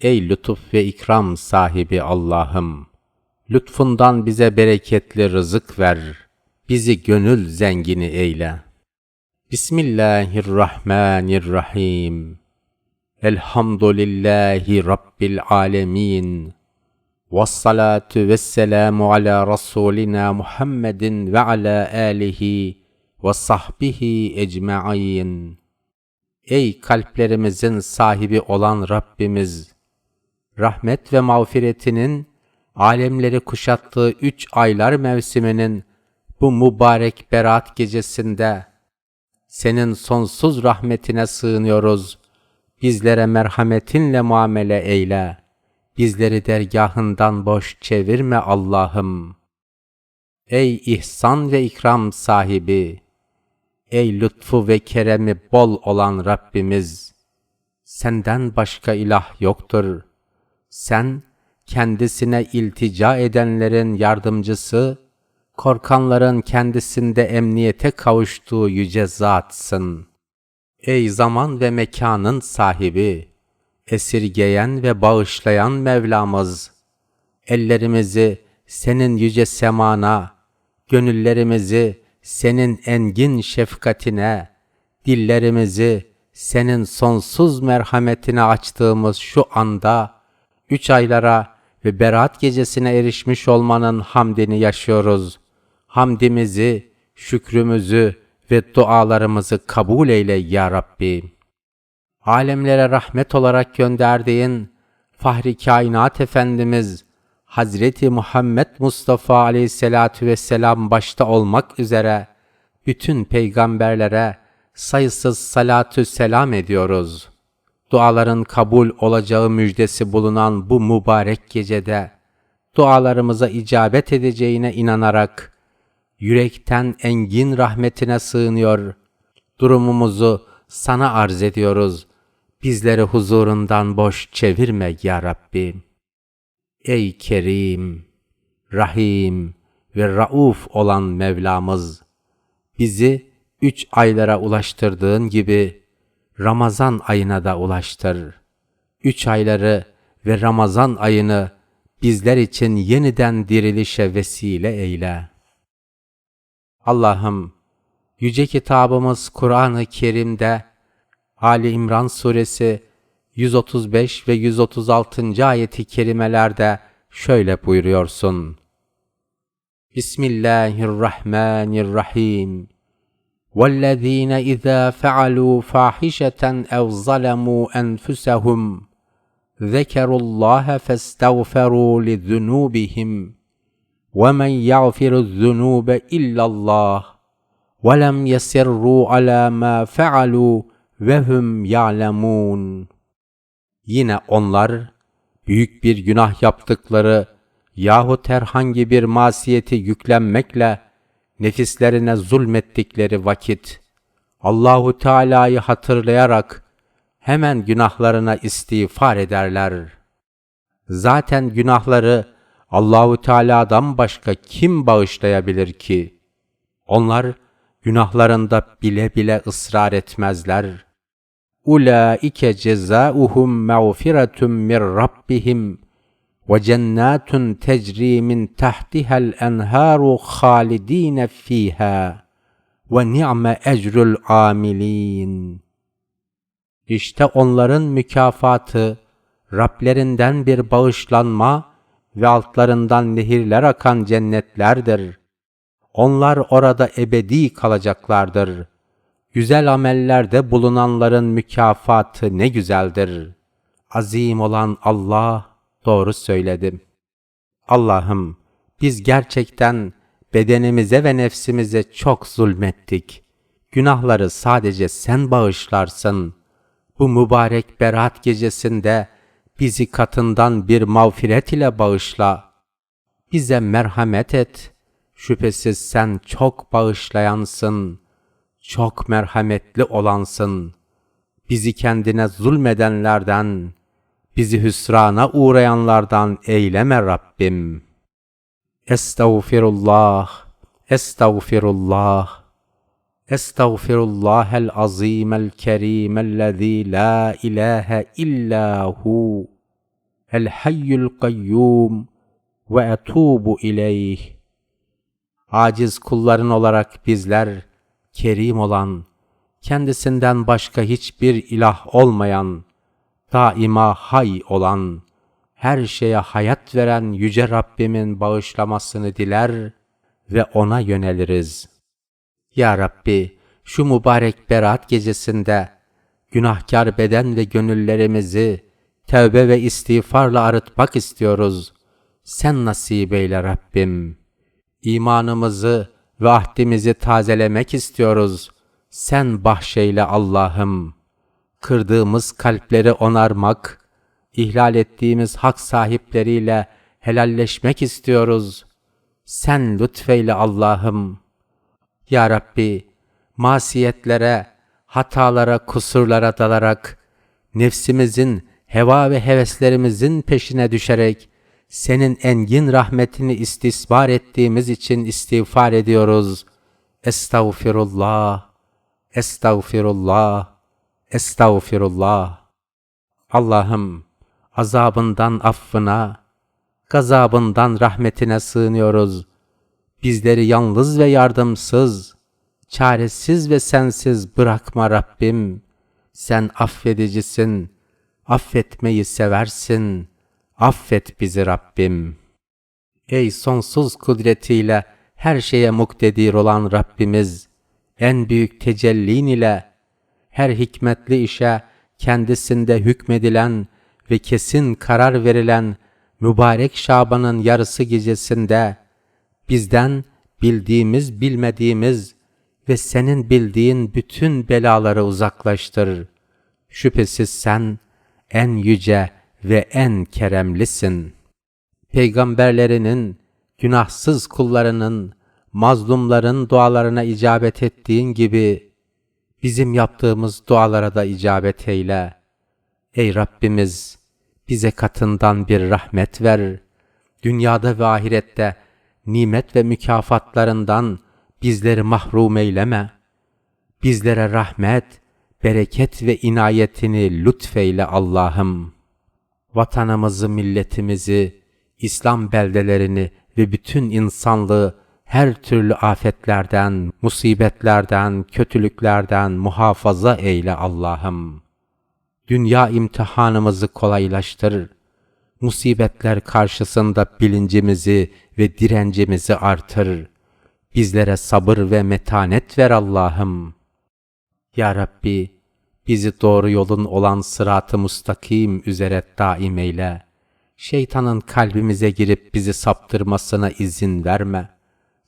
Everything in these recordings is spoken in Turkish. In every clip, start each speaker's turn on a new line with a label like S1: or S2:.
S1: Ey lütuf ve ikram sahibi Allah'ım! Lütfundan bize bereketli rızık ver. Bizi gönül zengini eyle. Bismillahirrahmanirrahim. Elhamdülillahi Rabbil alemin. Vessalatu vesselamu ala Rasulina Muhammedin ve ala alihi ve sahbihi ecma'in. Ey kalplerimizin sahibi olan Rabbimiz! Rahmet ve mağfiretinin alemleri kuşattığı üç aylar mevsiminin bu mübarek berat gecesinde senin sonsuz rahmetine sığınıyoruz. Bizlere merhametinle muamele eyle. Bizleri dergahından boş çevirme Allah'ım. Ey ihsan ve ikram sahibi! Ey lütfu ve keremi bol olan Rabbimiz! Senden başka ilah yoktur. Sen, kendisine iltica edenlerin yardımcısı, korkanların kendisinde emniyete kavuştuğu yüce zatsın. Ey zaman ve mekanın sahibi, esirgeyen ve bağışlayan Mevlamız, ellerimizi senin yüce semana, gönüllerimizi senin engin şefkatine, dillerimizi senin sonsuz merhametine açtığımız şu anda, üç aylara ve berat gecesine erişmiş olmanın hamdini yaşıyoruz. Hamdimizi, şükrümüzü ve dualarımızı kabul eyle ya Rabbi. Alemlere rahmet olarak gönderdiğin Fahri Kainat Efendimiz Hazreti Muhammed Mustafa Aleyhisselatü Vesselam başta olmak üzere bütün peygamberlere sayısız salatü selam ediyoruz. Duaların kabul olacağı müjdesi bulunan bu mübarek gecede dualarımıza icabet edeceğine inanarak yürekten engin rahmetine sığınıyor. Durumumuzu sana arz ediyoruz. Bizleri huzurundan boş çevirme ya Rabbi. Ey Kerim, Rahim ve Rauf olan Mevlamız, bizi üç aylara ulaştırdığın gibi Ramazan ayına da ulaştır. Üç ayları ve Ramazan ayını bizler için yeniden dirilişe vesile eyle. Allah'ım, Yüce Kitabımız Kur'an-ı Kerim'de Ali İmran Suresi 135 ve 136. ayeti kerimelerde şöyle buyuruyorsun. Bismillahirrahmanirrahim. وَالَّذ۪ينَ اِذَا فَعَلُوا فَاحِشَةً اَوْ ظَلَمُوا أَنْفُسَهُمْ ذَكَرُوا اللّٰهَ فَاسْتَغْفَرُوا لِذُنُوبِهِمْ وَمَنْ يَغْفِرُ الذُّنُوبَ إِلَّا اللّٰهِ وَلَمْ يَسِرُّوا عَلَى مَا فَعَلُوا وَهُمْ يَعْلَمُونَ Yine onlar büyük bir günah yaptıkları yahut herhangi bir masiyeti yüklenmekle nefislerine zulmettikleri vakit Allahu Teala'yı hatırlayarak hemen günahlarına istiğfar ederler. Zaten günahları Allahu Teala'dan başka kim bağışlayabilir ki? Onlar günahlarında bile bile ısrar etmezler. Ulaike cezauhum mağfiretun min rabbihim ve cennetun tecri min tahtiha'l enharu halidin fiha ve ni'me ecrul amilin. İşte onların mükafatı Rablerinden bir bağışlanma ve altlarından nehirler akan cennetlerdir. Onlar orada ebedi kalacaklardır. Güzel amellerde bulunanların mükafatı ne güzeldir. Azim olan Allah doğru söyledim. Allah'ım biz gerçekten bedenimize ve nefsimize çok zulmettik. Günahları sadece sen bağışlarsın. Bu mübarek berat gecesinde bizi katından bir mağfiret ile bağışla. Bize merhamet et. Şüphesiz sen çok bağışlayansın, çok merhametli olansın. Bizi kendine zulmedenlerden, bizi hüsrana uğrayanlardan eyleme Rabbim. Estağfirullah, estağfirullah. Estağfirullahel azimel kerimellezî la ilahe illa hu. el hayyul kayyum ve etubu ileyh. Aciz kulların olarak bizler, kerim olan, kendisinden başka hiçbir ilah olmayan, daima hay olan, her şeye hayat veren Yüce Rabbimin bağışlamasını diler ve O'na yöneliriz. Ya Rabbi, şu mübarek berat gecesinde, günahkar beden ve gönüllerimizi tevbe ve istiğfarla arıtmak istiyoruz. Sen nasip eyle Rabbim. İmanımızı ve ahdimizi tazelemek istiyoruz. Sen bahşeyle Allah'ım. Kırdığımız kalpleri onarmak, ihlal ettiğimiz hak sahipleriyle helalleşmek istiyoruz. Sen lütfeyle Allah'ım. Ya Rabbi, masiyetlere, hatalara, kusurlara dalarak, nefsimizin, heva ve heveslerimizin peşine düşerek, senin engin rahmetini istisbar ettiğimiz için istiğfar ediyoruz. Estağfirullah, estağfirullah, estağfirullah. Allah'ım, azabından affına, gazabından rahmetine sığınıyoruz. Bizleri yalnız ve yardımsız, çaresiz ve sensiz bırakma Rabbim. Sen affedicisin, affetmeyi seversin. Affet bizi Rabbim. Ey sonsuz kudretiyle her şeye muktedir olan Rabbimiz, en büyük tecellin ile her hikmetli işe kendisinde hükmedilen ve kesin karar verilen mübarek Şaban'ın yarısı gecesinde bizden bildiğimiz bilmediğimiz ve senin bildiğin bütün belaları uzaklaştır. Şüphesiz sen en yüce ve en keremlisin. Peygamberlerinin, günahsız kullarının, mazlumların dualarına icabet ettiğin gibi bizim yaptığımız dualara da icabet eyle. Ey Rabbimiz, bize katından bir rahmet ver. Dünyada ve ahirette nimet ve mükafatlarından bizleri mahrum eyleme. Bizlere rahmet, bereket ve inayetini lütfeyle Allah'ım. Vatanımızı, milletimizi, İslam beldelerini ve bütün insanlığı her türlü afetlerden, musibetlerden, kötülüklerden muhafaza eyle Allah'ım. Dünya imtihanımızı kolaylaştır. Musibetler karşısında bilincimizi ve direncimizi artır. Bizlere sabır ve metanet ver Allah'ım. Ya Rabbi, bizi doğru yolun olan sırat-ı mustakim üzere daim eyle. Şeytanın kalbimize girip bizi saptırmasına izin verme.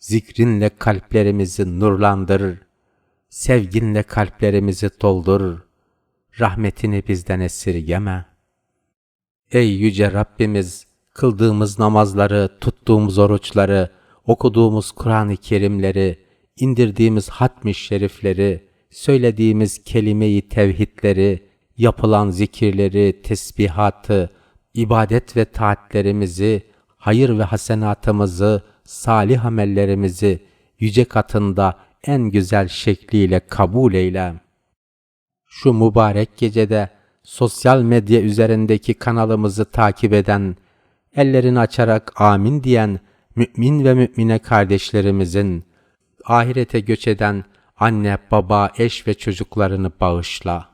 S1: Zikrinle kalplerimizi nurlandır. Sevginle kalplerimizi doldur. Rahmetini bizden esirgeme. Ey yüce Rabbimiz, kıldığımız namazları, tuttuğumuz oruçları, okuduğumuz Kur'an-ı Kerimleri, indirdiğimiz hatmi şerifleri, söylediğimiz kelime-i tevhidleri, yapılan zikirleri, tesbihatı, ibadet ve taatlerimizi, hayır ve hasenatımızı, salih amellerimizi yüce katında en güzel şekliyle kabul eyle. Şu mübarek gecede sosyal medya üzerindeki kanalımızı takip eden, ellerini açarak amin diyen mümin ve mümine kardeşlerimizin, ahirete göç eden anne, baba, eş ve çocuklarını bağışla.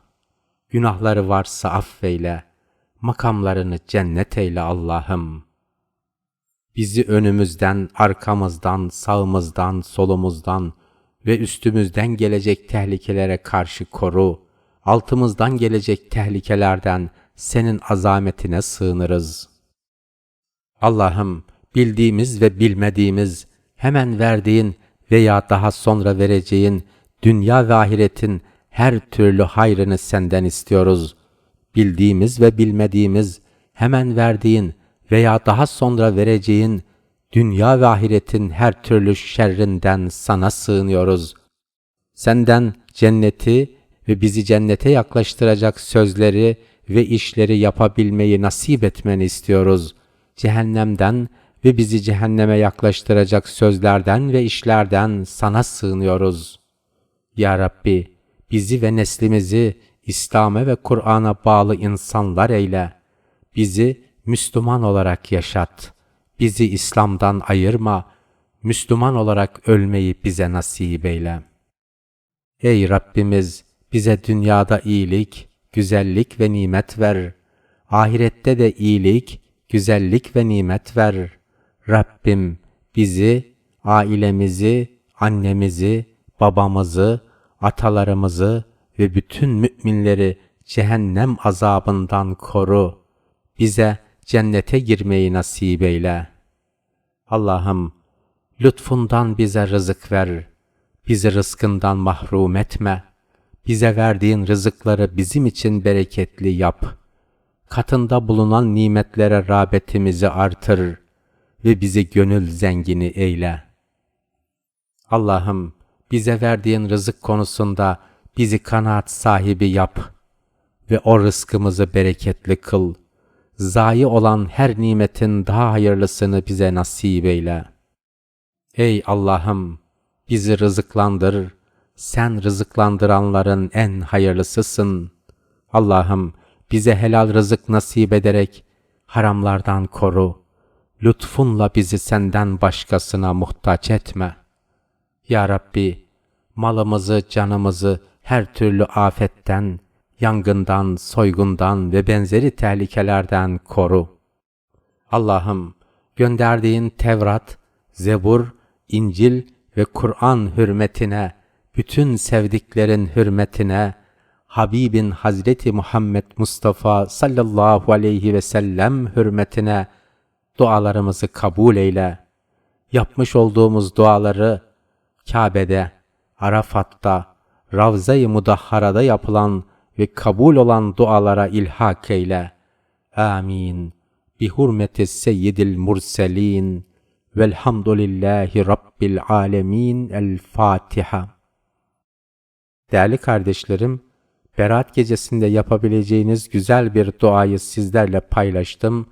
S1: Günahları varsa affeyle, makamlarını cennet eyle Allah'ım. Bizi önümüzden, arkamızdan, sağımızdan, solumuzdan ve üstümüzden gelecek tehlikelere karşı koru. Altımızdan gelecek tehlikelerden senin azametine sığınırız. Allah'ım bildiğimiz ve bilmediğimiz, hemen verdiğin veya daha sonra vereceğin dünya ve ahiretin her türlü hayrını senden istiyoruz. Bildiğimiz ve bilmediğimiz, hemen verdiğin veya daha sonra vereceğin dünya ve ahiretin her türlü şerrinden sana sığınıyoruz. Senden cenneti ve bizi cennete yaklaştıracak sözleri ve işleri yapabilmeyi nasip etmeni istiyoruz. Cehennemden ve bizi cehenneme yaklaştıracak sözlerden ve işlerden sana sığınıyoruz. Ya Rabbi, bizi ve neslimizi İslam'a ve Kur'an'a bağlı insanlar eyle. Bizi Müslüman olarak yaşat. Bizi İslam'dan ayırma. Müslüman olarak ölmeyi bize nasip eyle. Ey Rabbimiz bize dünyada iyilik, güzellik ve nimet ver. Ahirette de iyilik, güzellik ve nimet ver. Rabbim bizi, ailemizi, annemizi, babamızı, atalarımızı ve bütün müminleri cehennem azabından koru. Bize cennete girmeyi nasip eyle. Allah'ım lütfundan bize rızık ver. Bizi rızkından mahrum etme. Bize verdiğin rızıkları bizim için bereketli yap. Katında bulunan nimetlere rağbetimizi artır ve bizi gönül zengini eyle. Allah'ım bize verdiğin rızık konusunda bizi kanaat sahibi yap ve o rızkımızı bereketli kıl. Zayi olan her nimetin daha hayırlısını bize nasip eyle. Ey Allah'ım bizi rızıklandır. Sen rızıklandıranların en hayırlısısın. Allah'ım bize helal rızık nasip ederek haramlardan koru. Lütfunla bizi senden başkasına muhtaç etme. Ya Rabbi, malımızı, canımızı her türlü afetten, yangından, soygundan ve benzeri tehlikelerden koru. Allah'ım, gönderdiğin Tevrat, Zebur, İncil ve Kur'an hürmetine, bütün sevdiklerin hürmetine, Habibin Hazreti Muhammed Mustafa sallallahu aleyhi ve sellem hürmetine dualarımızı kabul eyle. Yapmış olduğumuz duaları Kabe'de, Arafat'ta, Ravza-i Mudahhara'da yapılan ve kabul olan dualara ilhak eyle. Amin. Bi hurmeti seyyidil murselin velhamdülillahi rabbil alemin. El Fatiha. Değerli kardeşlerim, Berat gecesinde yapabileceğiniz güzel bir duayı sizlerle paylaştım.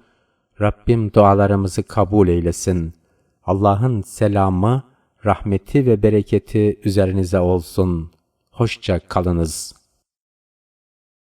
S1: Rabbim dualarımızı kabul eylesin. Allah'ın selamı, rahmeti ve bereketi üzerinize olsun. Hoşça kalınız.